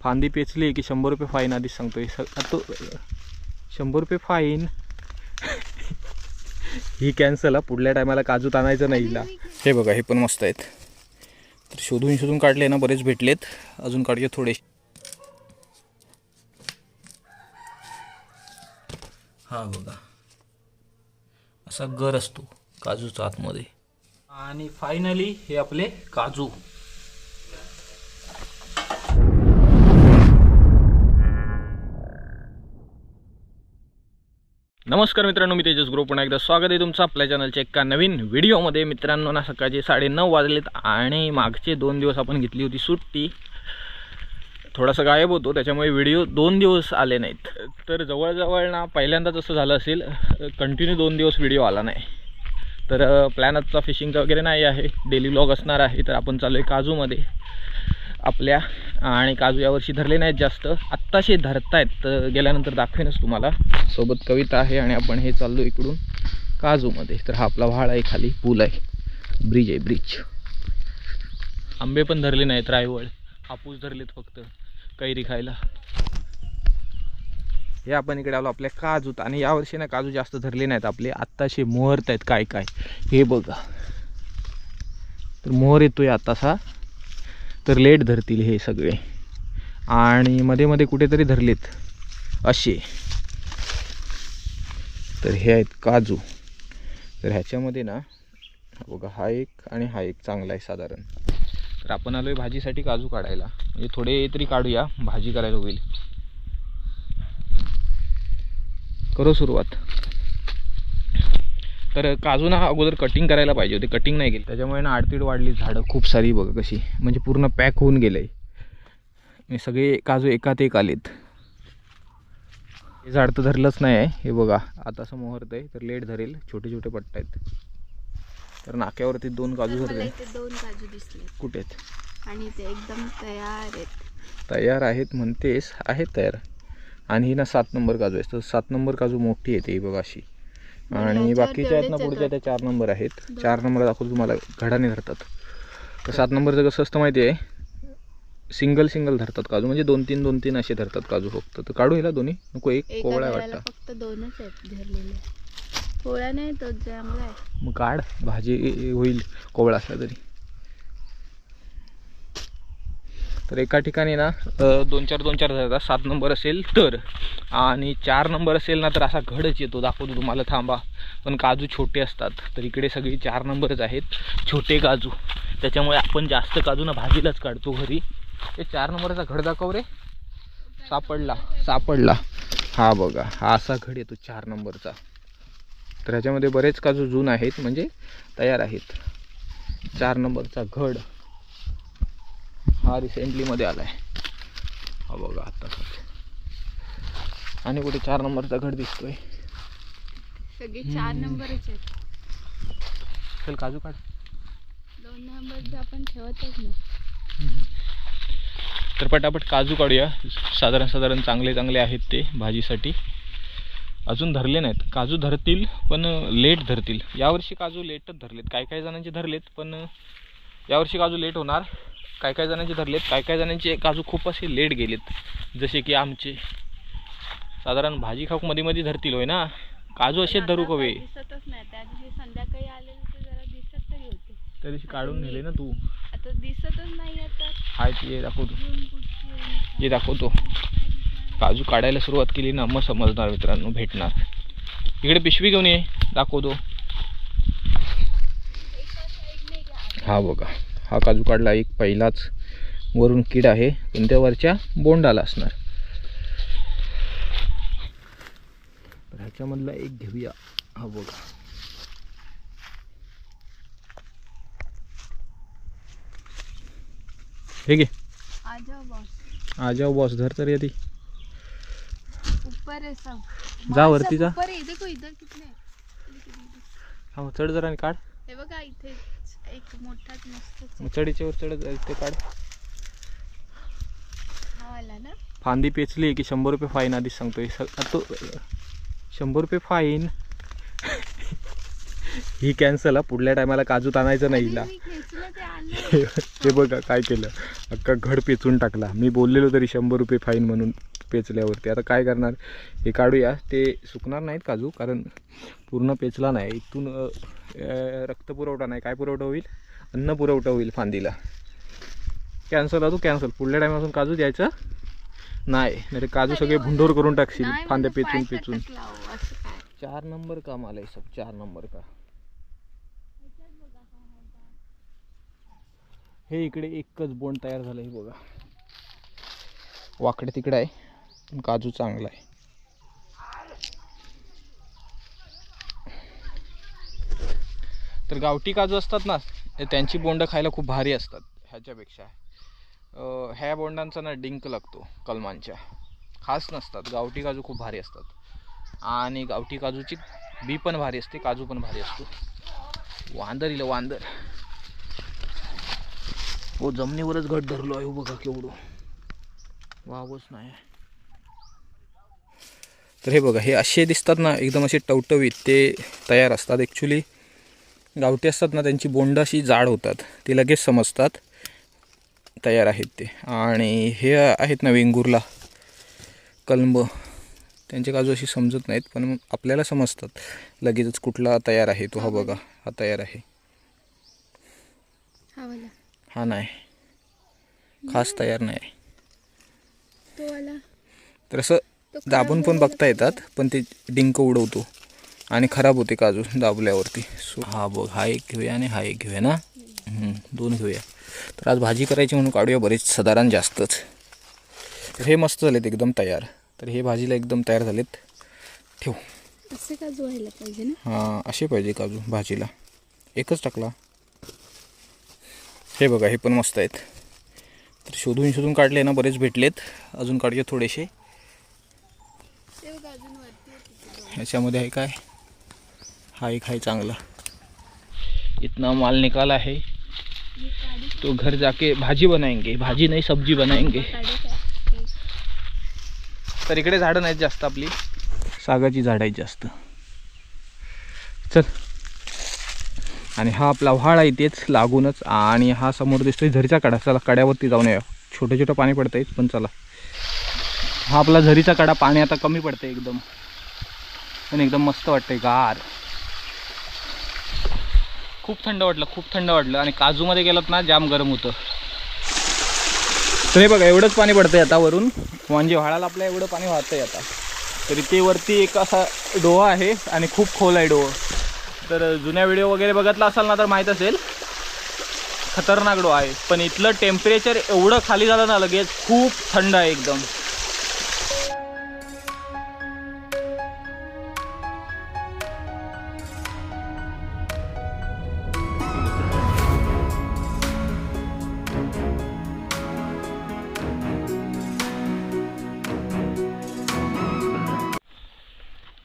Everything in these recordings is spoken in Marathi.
फांदी पेचली की शंभर रुपये फाईन आधीच सांगतोय. तो शंभर रुपये फाईन? ही कॅन्सल हा. पुढल्या टायमाला काजू आणायचं नाही हिला. हे बघा हे पण मस्त आहेत. तर शोधून शोधून काढले ना बरेच भेटलेत. अजून काढले थोडे. हा बघा. असा गर असतो काजूचा आतमध्ये. आणि फायनली हे आपले काजू. नमस्कार मित्रांनो मी तेजस ग्रुप. पुन्हा एकदा स्वागत आहे तुमचं आपल्या चॅनलच्या एका नवीन व्हिडिओमध्ये. मित्रांनो ना सकाळचे साडे नऊ वाजलेत आणि मागचे दोन दिवस आपण घेतली होती सुट्टी. थोडासा गायब होतो त्याच्यामुळे व्हिडिओ दोन दिवस आले नाहीत. तर जवळजवळ ना पहिल्यांदाच असं झालं असेल कंटिन्यू दोन दिवस व्हिडिओ आला नाही. तर प्लॅन आजचा फिशिंगचा वगैरे नाही आहे. डेली लॉग असणार आहे तर आपण चालू आहे काजूमध्ये. आपल्या आणि काजू यावर्षी धरले नाहीत जास्त. आत्ताशे धरतायत तर गेल्यानंतर दाखवेनच तुम्हाला. सोबत कविता आहे आणि आपण हे चाललो इकडून काजूमध्ये. तर हा आपला व्हाळ आहे खाली पूल आहे. ब्रिज आहे ब्रिज आंबे पण धरले नाहीत रायवळ. हापूस धरलेत फक्त कैरी खायला. हे आपण इकडे आलो आपल्या काजूत. आणि यावर्षी ना काजू जास्त धरले नाहीत आपले. आत्ताशे मोहरत आहेत काय काय. हे बघा. तर मोहर येतोय आतासा. तर लेट धरतील हे सगळे. आणि मध्ये मध्ये कुठेतरी धरलेत असे. तर हे आहेत काजू. तर ह्याच्यामध्ये ना बघा हा एक आणि हा एक चांगला आहे साधारण. तर आपण आलो आहे भाजीसाठी काजू काढायला. म्हणजे थोडे तरी काढूया भाजी करायला होईल. करू सुरुवात. तर काजू ना अगोदर कटिंग करायला पाहिजे होते. कटिंग नाही केली. त्याच्यामुळे ना आडतीड वाढली. झाडं खूप सारी बघा कशी. म्हणजे पूर्ण पॅक होऊन गेलं आहे सगळे काजू एकात एक आलेत. हे झाड तर धरलंच नाही आहे. हे बघा आता असं मोहरत आहे तर लेट धरेल. छोटे छोटे पट्ट आहेत. तर नाक्यावरती दोन काजू धरले. दोन काजू दिसले. कुठे आहेत? आणि ते एकदम तयार आहेत. तयार आहेत म्हणतेस. आहेत तयार. आणि ही ना सात नंबर काजू आहे तर सात नंबर काजू मोठी येते ही बघा अशी. आणि बाकीच्या आहेत ना पुढच्या त्या. चार नंबर आहेत. चार नंबर दाखवतो तुम्हाला घडाने धरतात. तर सात नंबरचं कसं असतं माहिती आहे? सिंगल सिंगल धरतात काजू. म्हणजे दोन तीन दोन तीन असे धरतात काजू फक्त. तर काढू हिला दोन्ही? नको एक कोवळा वाटतं. फक्त दोनच आहेत धरलेले. पोळा नाही तो चांगला आहे. मग काढ. भाजी होईल कोवळा असला तरी. तर एका ठिकाणी ना दोन चार दोन चार धरतात सात नंबर असेल तर. आणि चार नंबर असेल ना तर असा घडच येतो दाखवतो तुम्हाला थांबा. पण काजू छोटे असतात तर इकडे सगळी चार नंबरच आहेत. छोटे काजू. त्याच्यामुळे आपण जास्त काजू ना भाजीलाच काढतो घरी. ते चार नंबरचा घड दाखव रे. सापडला सापडला. हा बघा हा असा घड येतो चार नंबरचा. तर ह्याच्यामध्ये बरेच काजू जून आहेत म्हणजे तयार आहेत. चार नंबरचा घड. हा रिसेंटलीमध्ये आला आहे हा बघा आता आणि कुठे चार नंबरचा घड दिसतोय. सगळे चार नंबरच आहेत. चल काजू काढ. दोन नंबर आपण ठेवतच नाही. तर पटापट काजू काढूया. साधारण साधारण चांगले चांगले आहेत ते भाजीसाठी. अजून धरले नाहीत. काजू धरतील पण लेट धरतील. यावर्षी काजू लेटच धरलेत. काय काय जणांचे धरलेत पण यावर्षी काजू लेट होणार. काय काय जणांचे धरलेत काय काय जणांचे काजू खूप असे लेट गेलेत. जसे की आमचे. साधारण भाजी खाऊकमध्ये मध्ये धरतील होय ना? काजू असेच धरू कवे दिसतच नाही त्या दिवशी संध्याकाळी आलेले तर जरा दिसत तरी होते. त्या दिवशी काढून नेले ना तू? आता दिसतच नाही आता. हाय ते दाखवतो. ये दाखवतो काजू काढायला सुरुवात केली ना मग समजणार मित्रांनो भेटणार. इकडे पिशवी घेऊन ये दाखवतो हा बघा. हा काजू काढला एक पहिलाच वरून कीड आहे. पण त्या वरच्या बोंडाला असणार. ह्याच्यामधला एक घेऊया. हा बघा. हे घे. आ जाओ बॉस धर तर है सब. जा वरती जा. है हा चढ जरा आणि काढ. हे बघा इथे एक मोठाच मस्त मग चढीच्यावर चढत ते काढ. हा वाला ना? फांदी पेचली की शंभर रुपये फाईन आधीच सांगतोय. तो शंभर रुपये फाईन? ही कॅन्सल हा. पुढल्या टायमाला काजूत आणायचं नाही हिला. हे बघा काय केलं. अख्खा घड पेचून टाकला. मी बोललेलो तरी शंभर रुपये फाईन म्हणून. पेचल्यावरती. आता काय करणार? हे काढूया. ते सुकणार नाहीत काजू कारण पूर्ण पेचला नाही. इथून अ, रक्तपुरवठा नाही. काय पुरवठा होईल? अन्न पुरवठा होईल फांदीला. कॅन्सल तू कॅन्सल पुढल्या टायमापासून काजू द्यायचा नाही. नाही काजू सगळे भुंडोर करून टाकशील फांद्या म्हणजे पेचून पेचून. असं चार नंबर का मला हे सब चार नंबर का हे इकडे एकच बोंड तयार झालं हे बघा. वाकडे तिकडे आहे. काजू चांगला आहे. तर गावठी काजू असतात ना ते त्यांची बोंड खायला खूप भारी असतात ह्याच्यापेक्षा. ह्या बोंडांचा ना डिंक लागतो कलमांच्या. खास नसतात गावठी काजू खूप भारी असतात. आणि गावठी काजूची बी पण भारी असते काजू पण भारी असतो. वांदर इलं वांदर. हो जमिनीवरच घट धरलो आहे हो बघा केवढं. वावच नाही. तर हे बघा हे असे दिसतात ना एकदम असे टवटवीत ते तयार असतात ॲक्च्युली गावठी असतात ना त्यांची बोंड अशी जाड होतात ते लगेच समजतात. तयार आहेत ते. आणि हे आहेत ना वेंगुर्ला कलंब. त्यांचे काजू अशी समजत नाहीत पण आपल्याला समजतात. लगेचच कुठला तयार आहे तो हा बघा हा तयार आहे. हा नाही. खास तयार नाही. तर असं दाबून पण बघता येतात पण ते डिंक उडवतो. आणि खराब होते काजू दाबल्यावरती. सो हा बघ हा एक घेऊया आणि हा एक घेऊया ना? दोन घेऊया. तर आज भाजी करायची म्हणून काढूया बरेच साधारण जास्तच. तर हे मस्त झालेत एकदम तयार. तर हे भाजीला एकदम तयार झालेत. ठेव. असे का व्हायला पाहिजे ना? हां असे पाहिजे काजू भाजीला. एकच टाकला. हे बघा हे पण मस्त आहेत. तर शोधून शोधून काढले ना बरेच भेटलेत. अजून काढूया थोडेसे ते बघ अजून वरती होते. ह्याच्यामध्ये आहे काय? हा एक आहे चांगला. इतना माल निकाला है तो घर जाके भाजी बनाएंगे भाजी नहीं सब्जी बनाएंगे तर इकडे झाडं नाहीत जास्त आपली. सागाची झाडं आहेत जास्त. चल. आणि हा आपला व्हाळ आहे तेच लागूनच आणि हा समोर दिसतोय झरीचा कडा चला कड्यावरती जाऊन या छोटे छोटं पाणी पडतंय पण चला. हा आपला झरीचा कडा पाणी आता कमी पडतंय एकदम. पण एकदम मस्त वाटतंय गार. खूप थंड वाटलं खूप थंड वाटलं. आणि काजूमध्ये गेलात ना जाम गरम होतं. तर हे बघा एवढंच पाणी पडतंय आता वरून. म्हणजे व्हाळाला आपलं एवढं पाणी वाहतंय आता. तरी ते वरती एक असा डोहा आहे आणि खूप खोल आहे डोह. तर जुन्या व्हिडिओ वगैरे बघितला असाल ना तर माहीत असेल. खतरनाक डोहा आहे. पण इथलं टेम्परेचर एवढं खाली झालं ना लगेच खूप थंड आहे एकदम.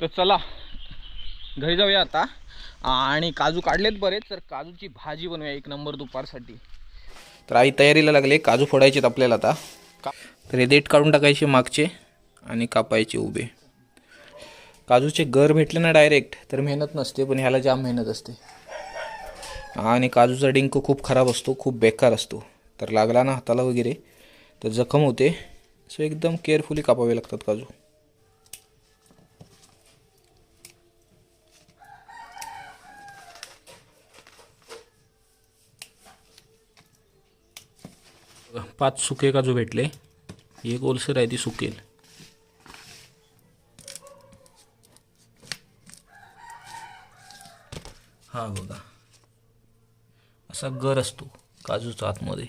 तर चला घरी जाऊया आता. आणि काजू काढलेत बरेच तर काजूची भाजी बनवूया एक नंबर दुपारसाठी. तर आई तयारीला लागले काजू फोडायचेत आपल्याला आता. का तर हे देठ काढून टाकायचे मागचे आणि कापायचे उभे. काजूचे गर भेटले ना डायरेक्ट तर मेहनत नसते पण ह्याला जाम मेहनत असते. आणि काजूचा डिंक खूप खराब असतो खूप बेकार असतो. तर लागला ना हाताला वगैरे तर जखम होते. सो एकदम केअरफुली कापावे लागतात काजू. पाच सुके काजू भेटले. एक ओलसर आहे ती सुकेल. हा बघा. असा गर असतो काजूचा आतमध्ये.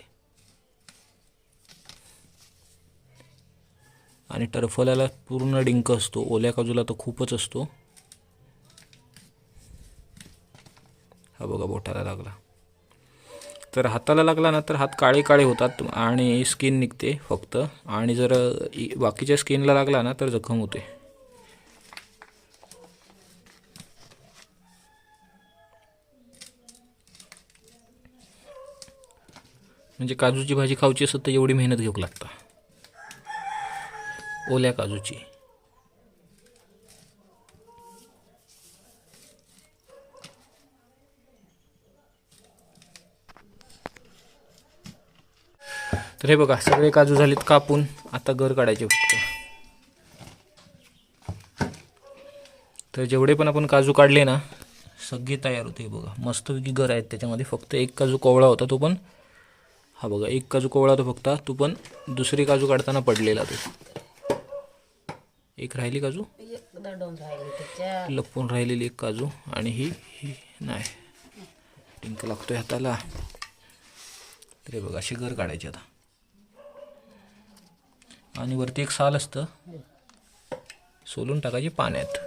आणि टरफल्याला पूर्ण डिंक असतो. ओल्या काजूला तर खूपच असतो. हा बघा बोटाला लागला. तर हाताला लागला ना तर हात काळे काळे होतात आणि स्किन निघते फक्त. आणि जर इ- बाकीच्या स्किनला लागला ना तर जखम होते. म्हणजे काजूची भाजी खाऊची असत तर एवढी मेहनत घेऊ लागता. ओल्या काजूची. तर हे बघा सगळे काजू झालेत कापून आता घर काढायचे फक्त. तर जेवढे पण आपण काजू काढले ना सगळे तयार होते बघा. मस्तपैकी घर आहेत त्याच्यामध्ये फक्त एक काजू कोवळा होता तो पण. हा बघा एक काजू कोवळा तो फक्त तो पण दुसरी काजू काढताना पडलेला तो. एक राहिली काजू? लपून राहिलेली एक काजू आणि ही ही नाही. टिंक लागतोय हाताला. तर बघा अशी घर काढायची आता. आणि वरती एक साल असतं. सोलून टाकायची पाण्यात.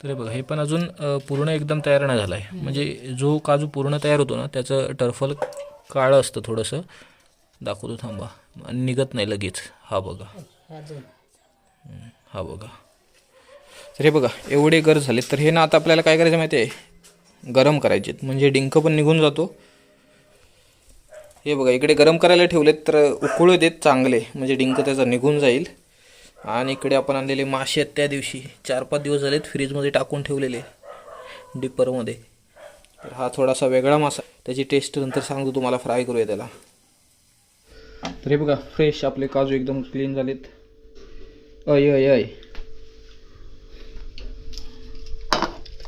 तर बघा हे पण अजून पूर्ण एकदम तयार नाही झालं आहे म्हणजे जो काजू पूर्ण तयार होतो ना त्याचं टर्फल काळं असतं थोडंसं. दाखवतो थांबा. आणि निघत नाही लगेच. हा बघा. हा बघा. तर हे बघा एवढे गर झाले तर हे ना आता आपल्याला काय करायचं माहिती आहे गरम करायचे म्हणजे डिंक पण निघून जातो. हे बघा इकडे गरम करायला ठेवलेत तर उकळू देत चांगले. म्हणजे डिंक त्याचा निघून जाईल. आणि इकडे आपण आणलेले मासे आहेत त्या दिवशी. चार पाच दिवस झालेत फ्रीजमध्ये टाकून ठेवलेले डिपरमध्ये. तर हा थोडासा वेगळा मासा त्याची टेस्ट नंतर सांगतो तुम्हाला फ्राय करूया त्याला. तर हे बघा फ्रेश आपले काजू एकदम क्लीन झालेत. अय अय अय.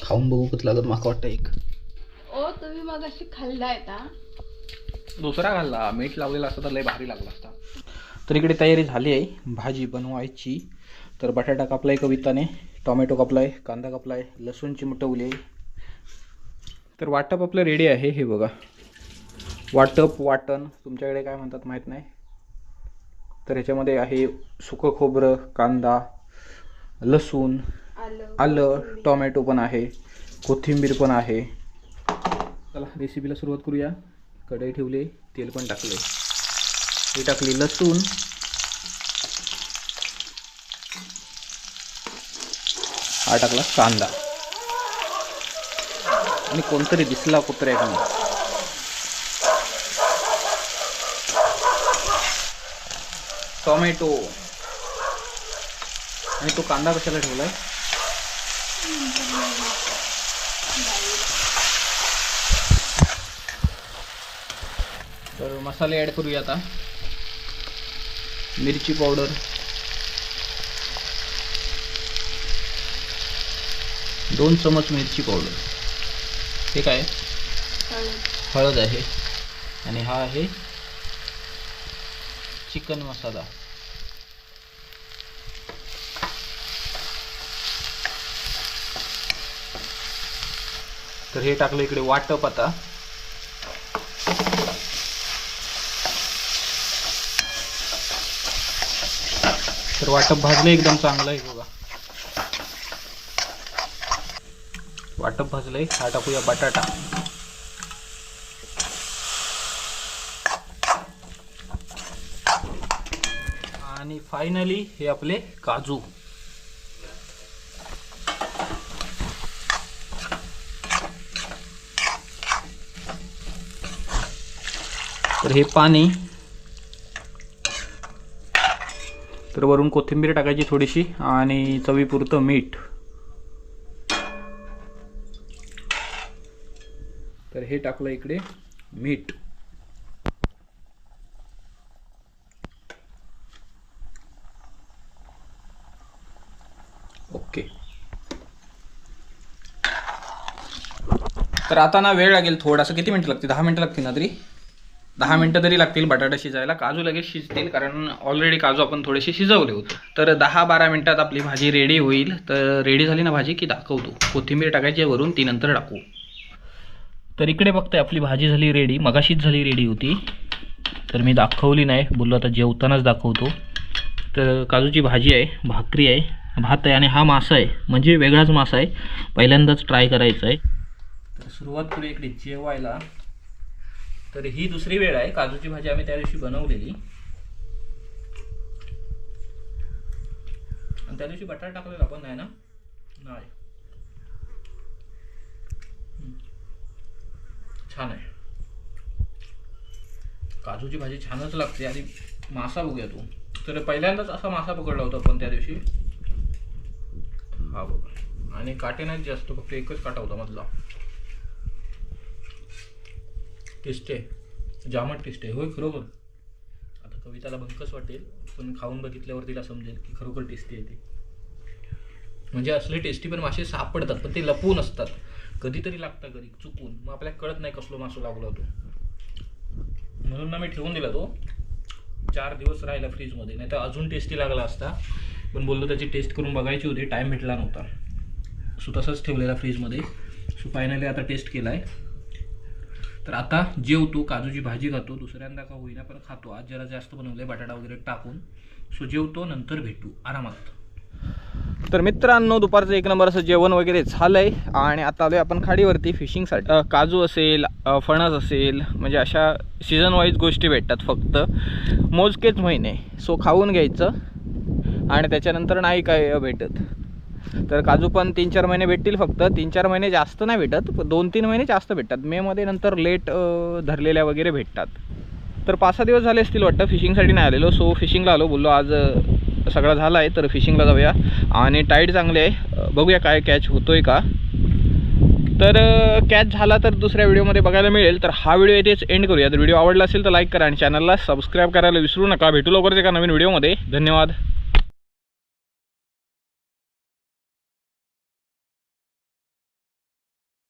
खाऊन बघू कसं लागत माका वाटतं एक. ओ तुम्ही मग अशी खाल्लाय का? दुसरा घालला मीठ लावलेला असता तर लय भारी लागला असता. तर इकडे तयारी झाली आहे. भाजी बनवायची. तर बटाटा कापलाय कविताने टोमॅटो कापलाय कांदा कापलाय लसूण चिमटवली आहे. तर वाटप आपलं रेडी आहे. हे बघा. वाटप वाटण तुमच्याकडे काय म्हणतात माहीत नाही. तर ह्याच्यामध्ये आहे सुकं खोबरं कांदा लसूण आलं टोमॅटो पण आहे कोथिंबीर पण आहे. चला रेसिपीला सुरुवात करूया. कढई ठेवली तेल पण टाकले हे टाकली लसूण. हा टाकला कांदा. आणि कोणतरी दिसला कुत्र्या का टोमॅटो. आणि तो कांदा कशाला ठेवलाय? तर मसाले ॲड करूया आता. मिरची पावडर दोन चमच मिरची पावडर हे काय? हळद. हळद आहे. आणि हा आहे चिकन मसाला. तर हे टाकलं इकडे वाटप आता. तर वाटप भाजलं एकदम चांगलं आहे बघा. वाटप भाजलंय. हा टाकूया बटाटा. आणि फायनली हे आपले काजू. तर हे पाणी. तर वरून कोथिंबीर टाकायची थोडीशी आणि चवीपुरतं मीठ. तर हे टाकलं इकडे मीठ. ओके. तर आता ना वेळ लागेल थोडासा. किती मिनटं लागतील? दहा मिनटं लागतील ना तरी? दहा मिनटं तरी लागतील बटाटा शिजायला. काजू लगेच शिजतील कारण ऑलरेडी काजू आपण थोडेसे शिजवले होते. तर दहा बारा मिनटात आपली भाजी रेडी होईल. तर रेडी झाली ना भाजी की दाखवतो. कोथिंबीर टाकायची वरून ती नंतर टाकू. तर इकडे बघताय आपली भाजी झाली रेडी मगाशीच झाली रेडी होती. तर मी दाखवली नाही. बोललो आता जेवतानाच दाखवतो. तर काजूची भाजी आहे भाकरी आहे. भात आहे आणि हा मासा आहे. म्हणजे वेगळाच मासा आहे. पहिल्यांदाच ट्राय करायचा आहे. तर सुरुवात करू इकडे जेवायला. तर ही दुसरी वेळ आहे. काजूची भाजी आम्ही त्या दिवशी बनवलेली. आणि त्या दिवशी बटाटा टाकलेला आपण नाही ना? नाही. छान आहे. काजूची भाजी छानच लागते आणि मासा बघूया तू. तर पहिल्यांदाच असा मासा पकडला होता आपण त्या दिवशी. हा बघा. आणि काटे नाहीत जास्त फक्त एकच काटा होता मधला. टेस्ट आहे जामट टेस्ट आहे. होय खरोखर. आता कविताला बंकस वाटेल पण खाऊन बघितल्यावर तिला समजेल की खरोखर टेस्टी आहे ती. म्हणजे असले टेस्टी पण मासे सापडतात पण ते लपवून असतात. कधीतरी लागतात घरी चुकून. मग आपल्याला कळत नाही कसलो मासो लागला तो. म्हणून ना मी ठेवून दिला तो. चार दिवस राहिला फ्रीजमध्ये. नाही तर अजून टेस्टी लागला असता. पण बोललो त्याची टेस्ट करून बघायची होती. टाईम भेटला नव्हता. सो तसंच ठेवलेला फ्रीजमध्ये. सो फायनली आता टेस्ट केला आहे तर आता जेवतो काजूची भाजी खातो दुसऱ्यांदा का होईना पण खातो. आज जरा जास्त बनवलं आहे बटाटा वगैरे टाकून. सो जेवतो नंतर भेटू. आरामात. तर मित्रांनो दुपारचं एक नंबर असं जेवण वगैरे झालं आहे आणि आता आलो आपण खाडीवरती. फिशिंगसाठी काजू असेल फणस असेल म्हणजे अशा सीझन वाईज गोष्टी भेटतात फक्त. मोजकेच महिने. सो खाऊन घ्यायचं. आणि त्याच्यानंतर नाही काय भेटत. तर काजू पण तीन चार महिने भेटतील फक्त. तीन चार महिने जास्त नाही भेटत पण दोन तीन महिने जास्त भेटतात. मेमध्ये नंतर लेट धरलेल्या वगैरे भेटतात. तर पाच सहा दिवस झाले असतील वाटतं फिशिंगसाठी नाही आलेलो. सो फिशिंगला आलो बोललो आज सगळं झालं आहे तर फिशिंगला जाऊया. आणि टाईट चांगले आहे. बघूया काय कॅच होतो आहे का. तर कॅच झाला तर दुसऱ्या व्हिडिओमध्ये बघायला मिळेल. तर हा व्हिडिओ येथेच एंड करूया. तर व्हिडिओ आवडला असेल तर लाईक करा आणि चॅनलला सबस्क्राईब करायला विसरू नका. भेटू लवकरच एका नवीन व्हिडिओमध्ये. धन्यवाद.